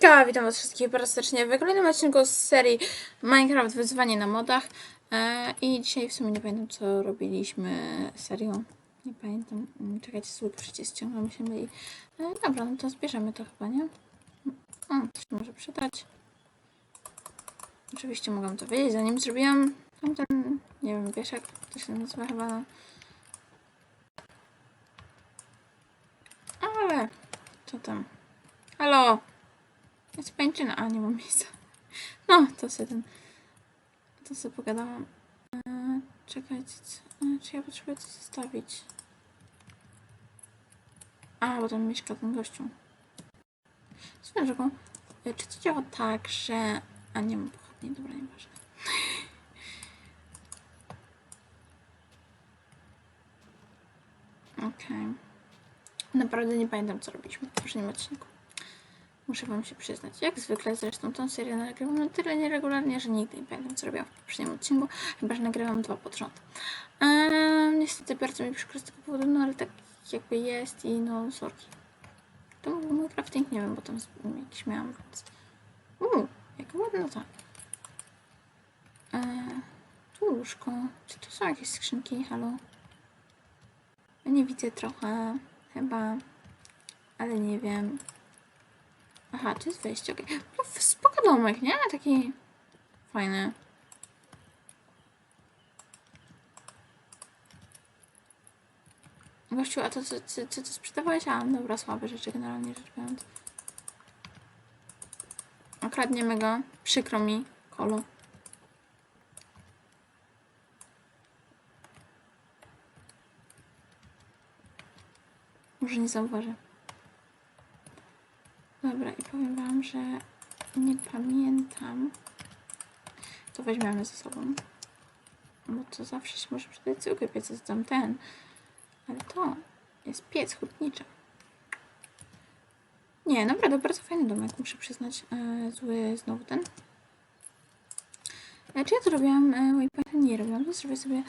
Hejka! Witam was wszystkich bardzo serdecznie w kolejnym odcinku z serii Minecraft Wyzwanie na modach. E, I dzisiaj w sumie nie pamiętam co robiliśmy serio. Nie pamiętam. Mm, Czekajcie, zły przycisk ściągnął mi się myli. Dobra, no to zbierzemy to chyba, nie? O, to się może przydać. Oczywiście mogłam to wiedzieć, zanim zrobiłam tamten, nie wiem, wieszak, to się nazywa chyba. no. Ale, co tam? Halo! Jest pańczyna, a nie mam miejsca. No, to sobie ten. To sobie pogadałam. Eee, czekajcie, e, czy ja potrzebuję coś zostawić? A, bo tam mieszka ten gościu. Swoją drogą, e, czy to działa tak, że. A nie mam pochodni, dobra, nieważne. Okej. Naprawdę nie pamiętam, co robiliśmy w poprzednim odcinku. Muszę wam się przyznać. Jak zwykle zresztą tą serię nagrywam na tyle nieregularnie, że nigdy nie pamiętam co robiłam w poprzednim odcinku, chyba że nagrywam dwa pod rząd. Eee, niestety bardzo mi przykro z tego powodu, no ale tak jakby jest i no sorki. To był mój crafting, nie wiem, bo tam jakiś miałam, więc... Uuu, jaka ładna ta. Eee, tu łóżko. Czy tu są jakieś skrzynki? Halo? Ja nie widzę trochę, chyba, ale nie wiem. Aha, to jest wejście, okej. No, spoko domek, nie? Taki fajny. Gościu, a to co, co, co ty sprzedawałeś? A, dobra, słabe rzeczy generalnie rzecz biorąc. Okradniemy go. Przykro mi, kolo. Może nie zauważę. Dobra, i powiem wam, że nie pamiętam. To weźmiemy ze sobą. Bo to zawsze się może przydać zwykły piec, jest tam ten. Ale to jest piec hutniczy. Nie, naprawdę bardzo fajny domek, muszę przyznać. E, zły znowu ten. E, czy ja to robiłam? E, nie robiłam. To zrobię sobie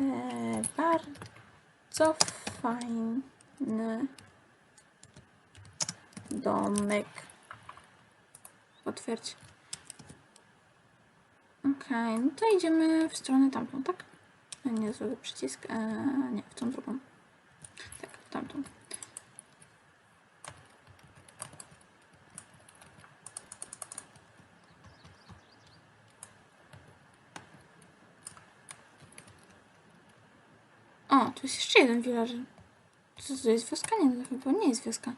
e, bardzo fajny domek. Potwierdź. Okej, no to idziemy w stronę tamtą, tak? Nie, zły przycisk. E, nie, w tą drugą. Tak, w tamtą. O, tu jest jeszcze jeden villager. Co to jest wioska? Nie, to chyba nie jest wioska.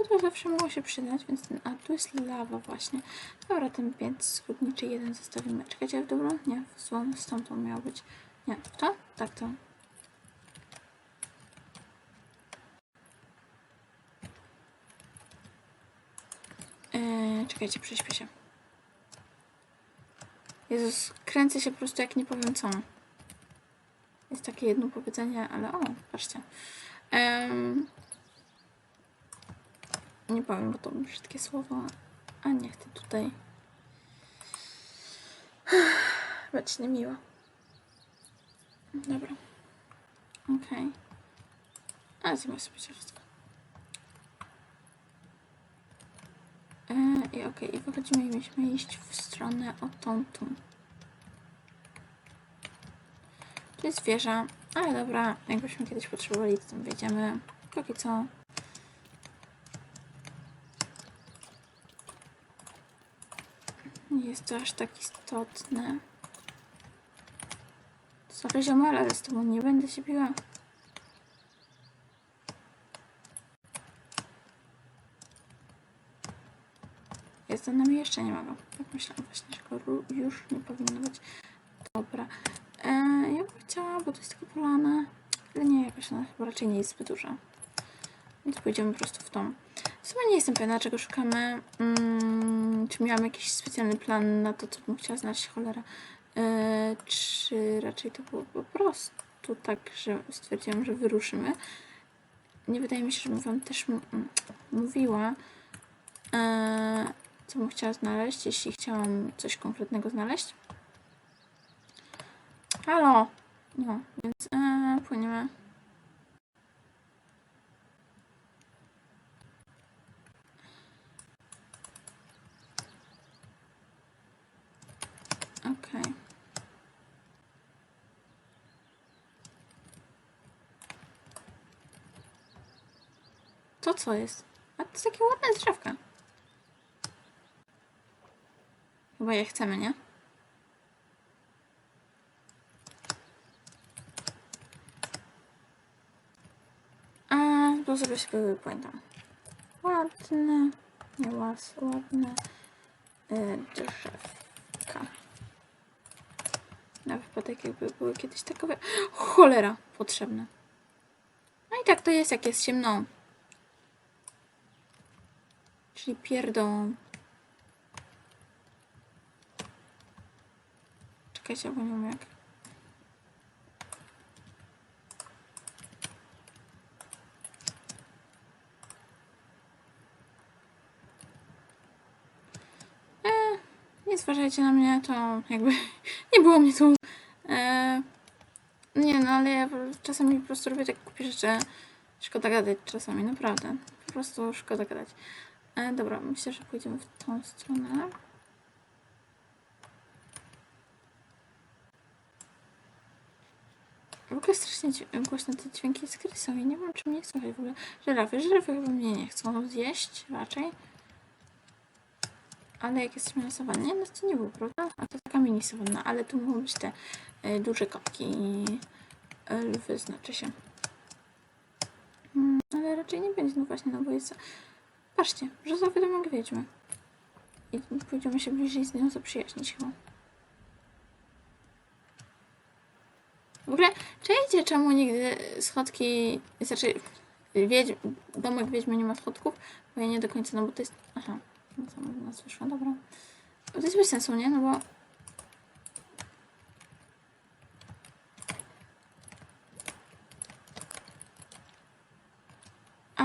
Kowodło zawsze mogło się przydać, więc ten... A, tu jest lawa właśnie. Dobra, ten piec skutniczy jeden zostawimy. Czekajcie, w dobrą? Nie, w złą, z tamtą miało być. Nie, to? Tak, to. Eee, czekajcie, prześpię się. Jezus, kręcę się po prostu jak nie powiem co. Jest takie jedno powiedzenie, ale o, patrzcie. Em, nie powiem, bo to brzydkie słowo, a nie chcę tutaj być niemiła. Dobra. Okej. A zjemy sobie ciastko. E, I okej, i wychodzimy i mieliśmy iść w stronę o tą tu. Jest wieża, ale dobra, jakbyśmy kiedyś potrzebowali, to tam wejdziemy. Póki co. jest to aż tak istotne. Sorry ziomal, ale z tobą nie będę się biła. Jest za nami jeszcze nie ma go. Tak myślałam właśnie, że już nie powinno być. Dobra. E, ja bym chciała, bo to jest taka polana. Ale nie, jakoś ona chyba raczej nie jest zbyt duża. Więc pójdziemy po prostu w tą. W sumie nie jestem pewna, czego szukamy. Mm, czy miałam jakiś specjalny plan na to, co bym chciała znaleźć, cholera. E, czy raczej to było po prostu tak, że stwierdziłam, że wyruszymy. Nie wydaje mi się, żebym wam też mówiła, e, co bym chciała znaleźć, jeśli chciałam coś konkretnego znaleźć. Halo! No, więc e, płyniemy. To co jest? A to jest takie ładne drzewka. Chyba je chcemy, nie? A, to sobie sobie pamiętam. Ładne, nie łas, ładne y, drzewka. Na wypadek jakby były kiedyś takowe. Cholera, potrzebne. No i tak to jest, jak jest ciemno. Czyli pierdą. Czekajcie, bo nie wiem jak. E, nie zważajcie na mnie, to jakby nie było mnie tu. E, nie no, ale ja czasami po prostu robię tak głupie rzeczy. Szkoda gadać czasami, naprawdę. Po prostu szkoda gadać. E, dobra, myślę, że pójdziemy w tą stronę. W ogóle strasznie głośne te dźwięki z są i nie wiem, czy mnie słychać w ogóle. Żyrafy, żyrafy chyba mnie nie chcą zjeść raczej. Ale jak jesteśmy na sawannie, no to nie było, prawda? A to taka mini sawanna, ale tu mogą być te e, duże kotki i e, lwy, znaczy się. Mm, ale raczej nie będzie, no właśnie, no bo jest... Patrzcie, brzozowy domek wiedźmy. I pójdziemy się bliżej z nią zaprzyjaźnić chyba. W ogóle, czajcie czemu nigdy schodki, znaczy wiedźm, domek wiedźmy nie ma schodków, bo ja nie do końca, no bo to jest, aha, no co nas wyszło, dobra. To jest bez sensu, nie? No bo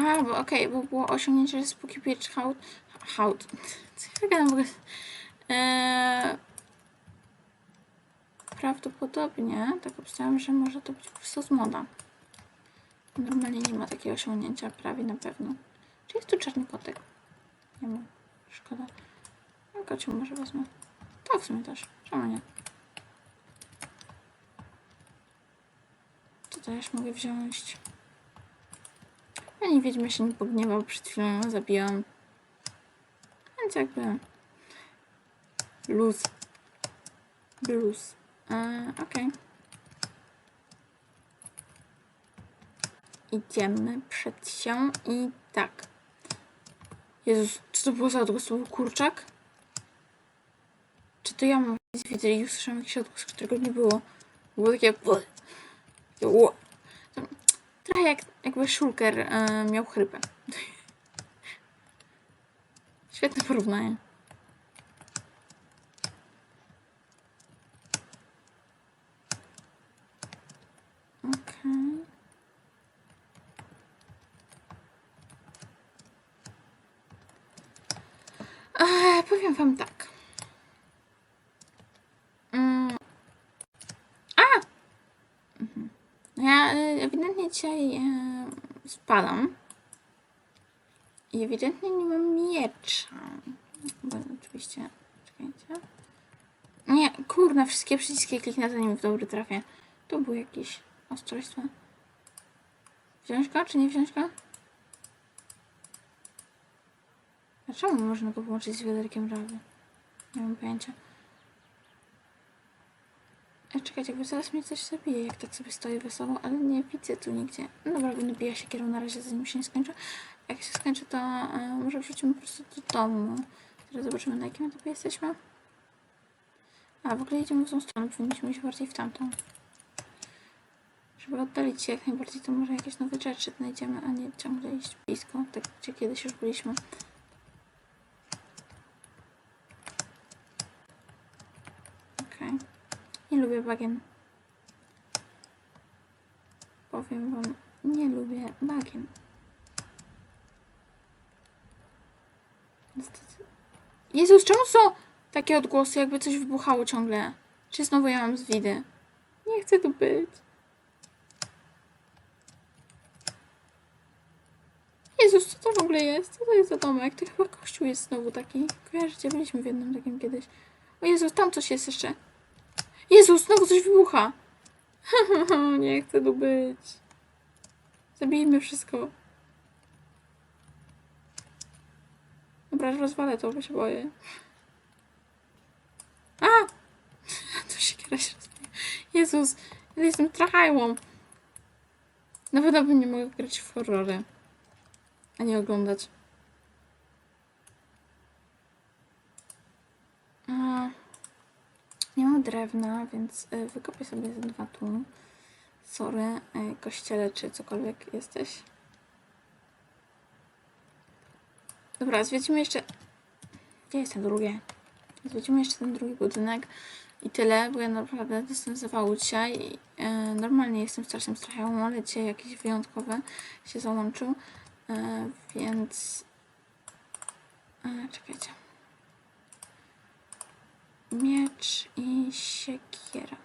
A, bo okej, bo było osiągnięcie, że spooky pitch hout, hout, co ja gadam w ogóle? Eee, prawdopodobnie, tak obstawiam, że może to być po prostu z moda. Normalnie nie ma takiego osiągnięcia, prawie na pewno. Czy jest tu czarny kotek? Nie ma. Szkoda. No, kociu może wezmę. To w sumie też. Czemu nie? Co też mogę wziąć? Ani wiedźma się nie pogniewał, przed chwilą ją zabiłam. Więc jakby... Luz. Blues. E, Okej. Idziemy przed się i tak. Jezus, czy to było za odgłos? Kurczak? Czy to ja mam widzę i usłyszałam jakiś odgłos, którego nie było? Było takie... takie ło. Trochę jak, jakby Shulker e, miał chrypę. Świetne porównanie. Okej. Eee, powiem wam tak. Mm. A! Mhm. No Ja e, ewidentnie dzisiaj spadam. I ewidentnie nie mam miecza. Bo oczywiście. Czekajcie. Nie, kurna, wszystkie przyciski kliknę zanim w dobry trafię. Tu było jakieś ostrojstwo. Wziąć go, czy nie wziąć go? Można go połączyć z wiaderkiem żaby? Nie mam pojęcia. E, czekajcie, jakby zaraz mnie coś zabije, jak tak sobie stoję wesoło, ale nie widzę tu nigdzie. No dobra, będę bija się kierą na razie, zanim się nie skończy. Jak się skończy, to e, może wrócimy po prostu do domu. Teraz zobaczymy, na jakim etapie jesteśmy. A, w ogóle idziemy w tą stronę, powinniśmy iść bardziej w tamtą. Żeby oddalić się jak najbardziej, to może jakieś nowe rzeczy znajdziemy, a nie ciągle iść blisko, tak gdzie kiedyś już byliśmy. Okej. Nie lubię bagien. Powiem wam, nie lubię bagien. Niestety. Jezus, czemu są takie odgłosy, jakby coś wybuchało ciągle? Czy znowu ja mam zwidy? Nie chcę tu być. Jezus, co to w ogóle jest? Co to jest za domek? To chyba kościół jest znowu taki. Kojarzycie, byliśmy w jednym takim kiedyś. O Jezus, tam coś jest jeszcze. Jezus, znowu coś wybucha. Nie chcę tu być. Zabijmy wszystko. Dobra, rozwalę to, bo się boję. A! To się kiedyś rozwija. Jezus, jestem trachajłą. Na pewno bym nie mogła grać w horrory. A nie oglądać. A, nie mam drewna, więc y, wykopię sobie ze dwa tu. Sorry, y, kościele czy cokolwiek jesteś. Dobra, zwiedzimy jeszcze... Gdzie jest ten drugi? Zwiedzimy jeszcze ten drugi budynek i tyle, bo ja naprawdę zawału dzisiaj. E, normalnie jestem strasznym strachą, ale dzisiaj jakiś wyjątkowy się załączył, więc... E, czekajcie. Miecz i siekiera.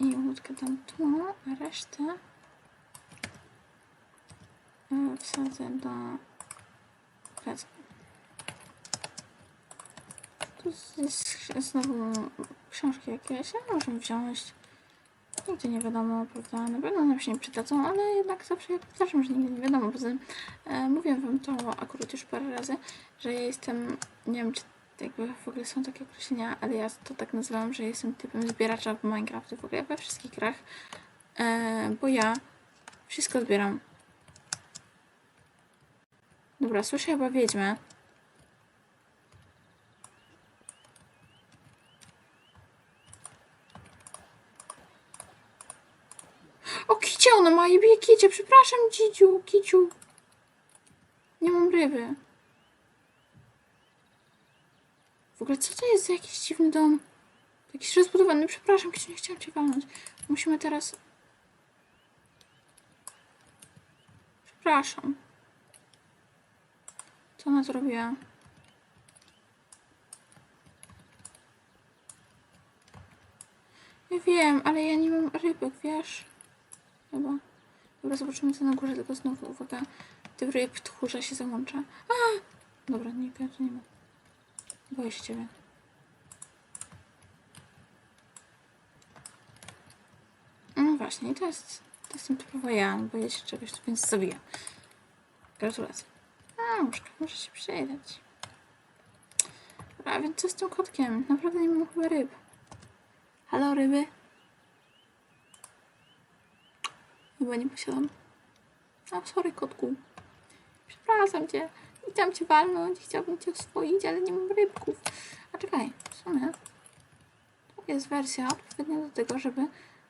I łódkę tam tu, a resztę e, wsadzę do pleca. Tu jest znowu książki jakieś, ale możemy wziąć. Nigdy nie wiadomo, prawda? Na pewno nam się nie przydadzą, ale jednak zawsze, jak zawsze, że nigdy nie wiadomo. Poza tym e, mówiłem wam to akurat już parę razy, że ja jestem, nie wiem czy jakby w ogóle są takie określenia, ale ja to tak nazywam, że jestem typem zbieracza w Minecraft w ogóle we wszystkich grach, e, bo ja wszystko zbieram. Dobra, słyszę chyba wiedźmę. O, kicie ona ma, jebie kicie, przepraszam, Dzidziu, kiciu. Nie mam ryby. Ogóle co to jest za jakiś dziwny dom? Jakiś rozbudowany, przepraszam, nie chciałam cię walnąć. Musimy teraz... Przepraszam. Co ona zrobiła? Ja wiem, ale ja nie mam rybek, wiesz? Chyba. Dobra, zobaczymy co na górze, tylko znowu uwaga. Ty ryb tchórza się załącza. A! Dobra, nie, tu nie ma. Boję się ciebie. No właśnie, to jest, to jestem typowo ja. Boję się czegoś, więc zabiję. Gratulacje. A, łóżka, może się przydać. A więc co z tym kotkiem? Naprawdę nie mam chyba ryb. Halo, ryby? Chyba nie posiadam. A, sorry, kotku. Przepraszam cię. Chciałam cię walnąć, chciałabym cię oswoić, ale nie mam rybków. A czekaj, w sumie to jest wersja odpowiednia do tego, żeby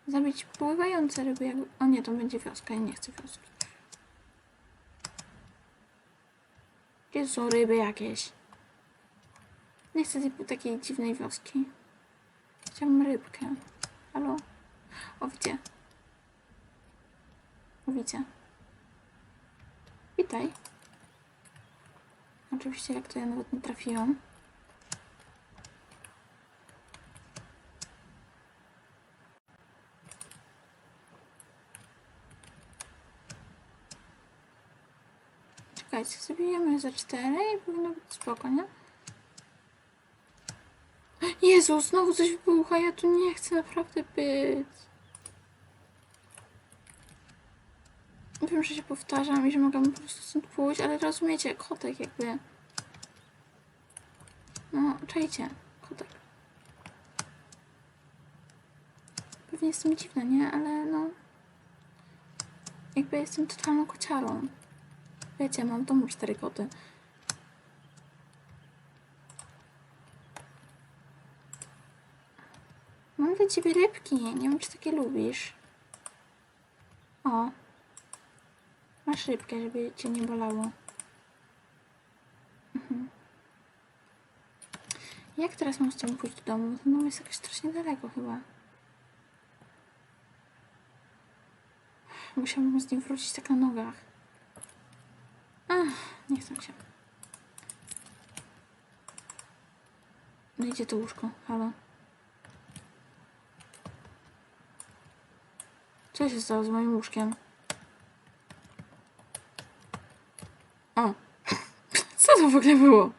zabić pływające ryby. Jakby... O nie, to będzie wioska, ja nie chcę wioski. Gdzie są ryby jakieś? Nie chcę takiej dziwnej wioski. Chciałam rybkę. Halo? O, widzę. O, widzę. Witaj. Oczywiście, jak to ja nawet nie trafiłam. Czekajcie, zabijemy za cztery i powinno być spoko, nie? Jezu, znowu coś wybucha, ja tu nie chcę naprawdę być. Wiem, że się powtarzam i że mogę po prostu stąd pójść, ale rozumiecie, kotek jakby... No, czajcie, kotek. Pewnie jestem dziwna, nie? Ale no... Jakby jestem totalną kociarą. Wiecie, mam w domu cztery koty. Mam dla ciebie rybki. Nie wiem, czy takie lubisz. O. Masz rybkę, żeby cię nie bolało. Mhm. Jak teraz mam z tym pójść do domu? Ten dom jest jakoś strasznie daleko chyba. Musiałabym z nim wrócić tak na nogach. Ach, nie chcę się. No idzie to łóżko? Halo? Co się stało z moim łóżkiem? O! Co to w ogóle było?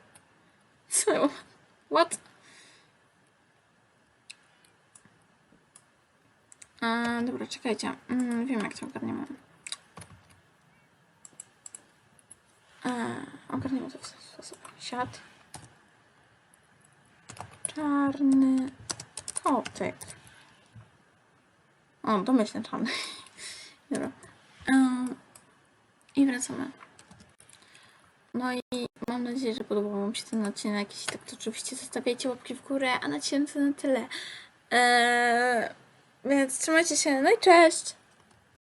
Co? What? A, dobra, czekajcie. Mm, wiem jak to ogarniemy. ogarniemy to w sposób. Siad. Czarny kotek. O, domyślny czarny. Dobra. Em, I wracamy. No i mam nadzieję, że podobał Wam się ten odcinek. Jeśli tak, to oczywiście zostawiajcie łapki w górę, a na dzisiaj to na tyle. Eee, więc trzymajcie się, no i cześć!